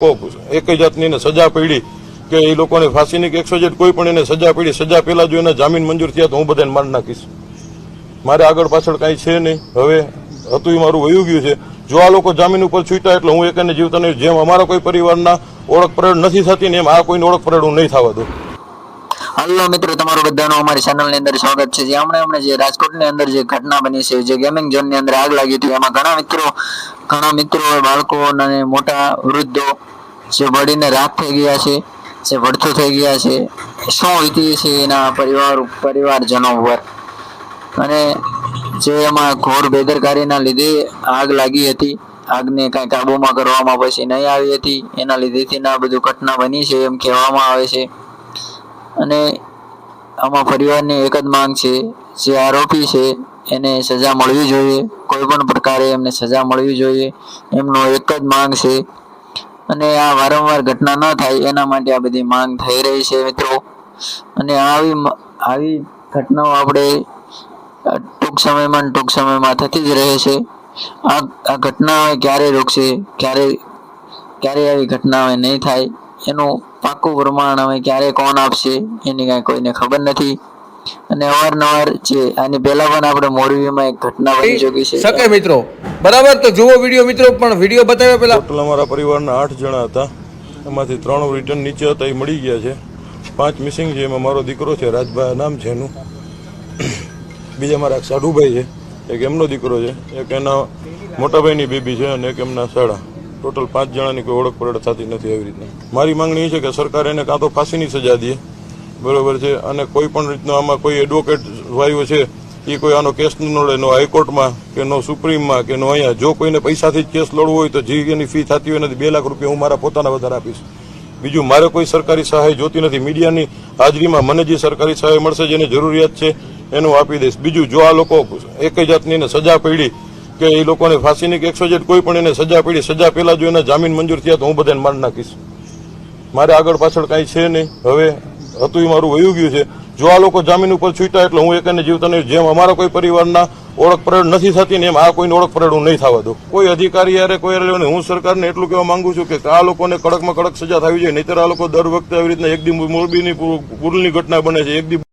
એક જાતની એને સજા પડી કે એ લોકોને ફાંસીની કે એકસો જેટ કોઈ પણ એને સજા પડી. સજા પહેલા જો એને જામીન મંજૂર થયા તો હું બધાને માર નાખીશ. મારે આગળ પાછળ કાંઈ છે નહીં. હવે હતું એ મારું વયું ગયું છે. જો આ લોકો જામીન ઉપર છૂટ્યા એટલે હું એકને જીવતા નહીં જેમ અમારા કોઈ પરિવારના ઓળખ પરેડ નથી થતી ને એમ આ કોઈને ઓળખ પરેડ હું નહીં થવા દઉં. હાલો મિત્રો, તમારું બધાનું અમારી ચેનલની અંદર સ્વાગત છે. જે હમણાં હમણાં જે રાજકોટની અંદર જે ઘટના બની છે, જે ગેમિંગ ઝોનની અંદર આગ લાગી હતી, એમાં ઘણા મિત્રો ઘણા મિત્રો બાળકો અને મોટા વૃદ્ધો જે બળીને રાખ થઈ ગયા છે, જે વળતું થઈ ગયા છે, શું વીતી છે એના પરિવાર, પરિવારજનો ઉપર. અને જે એમાં ઘોર બેદરકારીના લીધે આગ લાગી હતી, આગને કાંઈ કાબૂમાં કરવામાં પછી નહીં આવી હતી, એના લીધેથી ના બધું ઘટના બની છે એમ કહેવામાં આવે છે. અને આમાં પરિવારની એક જ માંગ છે. જે આરોપી છે, એને સજા મળવી જોઈએ. કોઈ પણ પ્રકારે એમને સજા મળવી જોઈએ. એમનો એક જ માંગ છે. અને આ વારંવાર ઘટના ન થાય, એના માટે આ બધી માંગ થઈ રહી છે મિત્રો. અને આવી આવી ઘટનાઓ આપણે ટૂંક સમયમાં ટૂંક સમયમાં થતી જ રહે છે. આ આ ઘટના ક્યારે રોકશે? ક્યારે ક્યારે આવી ઘટના નહીં થાય? એનું પાક્કું પ્રમાણ હવે ક્યારે કોણ આપશે એની કાંઈ કોઈને ખબર નથી. અને અવારનવાર જે આની પહેલા પણ આપણે મોરબીમાં એક ઘટના બની ચૂકી છે. શકે મિત્રો. બરાબર? તો જુઓ વીડિયો મિત્રો પણ વીડિયો બતાવ્યા પહેલા. ટોટલ અમારા પરિવારના આઠ જણા હતા. એમાંથી ત્રણ રિટર્ન નીચે હતા એ મળી ગયા છે. પાંચ મિસિંગ છે એમાં મારો દીકરો છે રાજભાઈ નામ છે એનું. બીજા મારા એક સાઢુભાઈ છે એક એમનો દીકરો છે એક એના મોટાભાઈની બેબી છે અને એક એમના સાડા ટોટલ પાંચ જણાની કોઈ ઓળખ પરેડ થતી નથી એવી રીતના. મારી માંગણી એ છે કે સરકાર એને કાં તો ફાંસીની સજા દે, બરોબર છે, અને કોઈ પણ રીતનો આમાં કોઈ એડવોકેટ ભાઈઓ છે એ કોઈ આનો કેસ ન લડે, નો હાઈકોર્ટમાં, કે નો સુપ્રીમમાં, કે નો અહીંયા. જો કોઈને પૈસાથી જ કેસ લડવો હોય તો જે એની ફી થતી હોય નથી બે લાખ રૂપિયા હું મારા પોતાના વધારે આપીશ. બીજું, મારે કોઈ સરકારી સહાય જોતી નથી. મીડિયાની હાજરીમાં મને જે સરકારી સહાય મળશે જેની જરૂરિયાત છે, એનું આપી દઈશ. બીજું, જો આ લોકો એક જાતની સજા પડી કે એ લોકોને ફાંસીની કે એકસો કોઈ પણ એને સજા પડી, સજા પહેલા જો એને જામીન મંજૂર થયા તો હું બધાને મારી નાખીશ. મારે આગળ પાછળ કાંઈ છે નહીં. હવે હતું એ મારું વયું ગયું છે. જો આ લોકો જામીન ઉપર છૂટ્યા એટલે હું એકને જીવતા નહીં. જેમ અમારા કોઈ પરિવારના ઓળખ પરેડ નથી થતી ને એમ આ કોઈને ઓળખ પરેડ હું નહીં થવા દઉં. કોઈ અધિકારી યારે, કોઈ યારે. હું સરકારને એટલું કહેવા માંગુ છું કે આ લોકોને કડકમાં કડક સજા થવી જોઈએ. નહીતર આ લોકો દર વખતે આવી રીતના એક દી મોરબીની પુલની ઘટના બને છે. એક દી